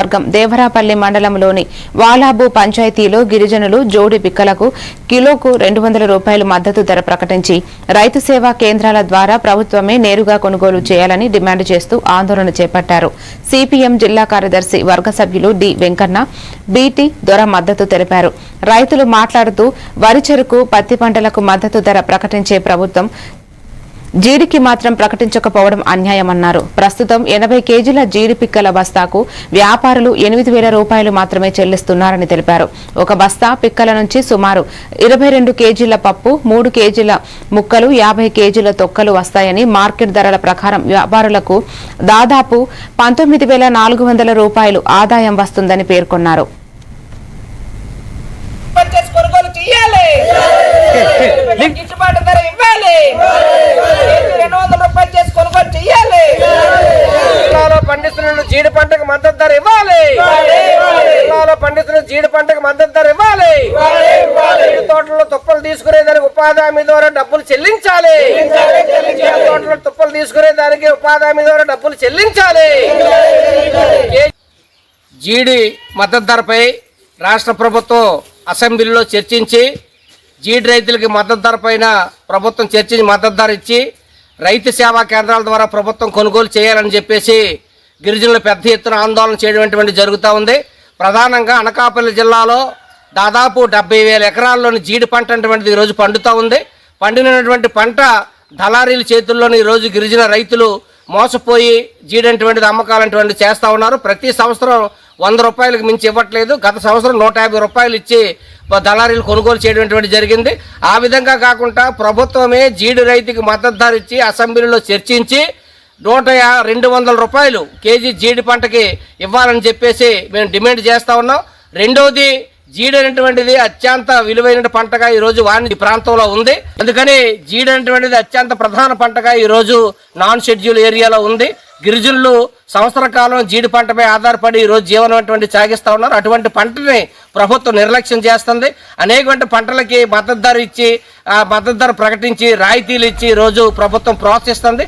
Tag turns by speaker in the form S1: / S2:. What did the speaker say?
S1: వర్గం దేవరాపల్లి మండలంలోని వాలాబు పంచాయతీలో గిరిజనులు జోడి పిక్కలకు కిలోకు రెండు వందల రూపాయలు మద్దతు ధర ప్రకటించి రైతు సేవా కేంద్రాల ద్వారా ప్రభుత్వమే నేరుగా కొనుగోలు చేయాలని డిమాండ్ చేస్తూ ఆందోళన చేపట్టారు. సిపిఎం జిల్లా కార్యదర్శి వర్గ సభ్యులు డి వెంకన్న బీటీ దొర మద్దతు తెలిపారు. రైతులు మాట్లాడుతూ వరి చెరుకు పత్తి పంటలకు మద్దతు ధర ప్రకటించే ప్రభుత్వం జీడికి మాత్రం ప్రకటించకపోవడం అన్యాయమన్నారు. ప్రస్తుతం ఎనభై కేజీల జీడి పిక్కల బస్తాకు వ్యాపారులు ఎనిమిది వేల రూపాయలు మాత్రమే చెల్లిస్తున్నారని తెలిపారు. ఒక బస్తా పిక్కల నుంచి సుమారు ఇరవై రెండు కేజీల పప్పు మూడు కేజీల ముక్కలు యాభై కేజీల తొక్కలు వస్తాయని మార్కెట్ ధరల ప్రకారం వ్యాపారులకు దాదాపు పంతొమ్మిది వేల నాలుగు వందల రూపాయలు ఆదాయం వస్తుందని పేర్కొన్నారు.
S2: గిట్టుబాటు ధర ఇవ్వాలి. పంటకు మద్దతు ధర ఇవ్వాలి. జిల్లాలో పండిస్తున్న జీడి పంటకు మద్దతు ధర ఇవ్వాలి. జీడి తోటలో తుప్పలు తీసుకునే దానికి ఉపాధి హామీ ద్వారా డబ్బులు చెల్లించాలి. జీడి తోటలో తుప్పలు తీసుకునే దానికి ఉపాధి హామీ ద్వారా డబ్బులు చెల్లించాలి. జీడి మద్దతు ధరపై రాష్ట్ర ప్రభుత్వం అసెంబ్లీలో చర్చించి జీడి రైతులకి మద్దతు ధర పైన ప్రభుత్వం చర్చించి మద్దతు ధర ఇచ్చి రైతు సేవా కేంద్రాల ద్వారా ప్రభుత్వం కొనుగోలు చేయాలని చెప్పేసి గిరిజనులు పెద్ద ఎత్తున ఆందోళన చేయడం జరుగుతూ ఉంది. ప్రధానంగా అనకాపల్లి జిల్లాలో దాదాపు డెబ్బై వేల ఎకరాల్లోని జీడి పంట అటువంటిది ఈరోజు పండుతూ ఉంది. పండినటువంటి పంట దళారీల చేతుల్లోని ఈరోజు గిరిజన రైతులు మోసపోయి జీడటువంటిది అమ్మకాలంటువంటి చేస్తూ ఉన్నారు. ప్రతి సంవత్సరం వంద రూపాయలకు మించి ఇవ్వట్లేదు. గత సంవత్సరం నూట యాభై రూపాయలు ఇచ్చి దళారీలు కొనుగోలు చేయడం జరిగింది. ఆ విధంగా కాకుండా ప్రభుత్వమే జీడి రైతుకి మద్దతు ధర ఇచ్చి అసెంబ్లీలో చర్చించి నూట రెండు వందల రూపాయలు కేజీ జీడి పంటకి ఇవ్వాలని చెప్పేసి మేము డిమాండ్ చేస్తూ ఉన్నాం. రెండవది జీడి అనేటువంటిది అత్యంత విలువైన పంటగా ఈరోజు వాణిజ్య వాణి ప్రాంతంలో ఉంది. అందుకని జీడి అనేటువంటిది అత్యంత ప్రధాన పంటగా ఈరోజు నాన్ షెడ్యూల్ ఏరియాలో ఉంది. గిరిజనులు సంవత్సర కాలం జీడి పంటపై ఆధారపడి ఈ రోజు జీవనం అటువంటి సాగిస్తూ ఉన్నారు. అటువంటి పంటని ప్రభుత్వం నిర్లక్ష్యం చేస్తుంది. అనేకటువంటి పంటలకి మద్దతు ధర ఇచ్చి ఆ మద్దతు ధర ప్రకటించి రాయితీలు ఇచ్చి ఈరోజు రోజు ప్రభుత్వం ప్రోత్సహిస్తుంది.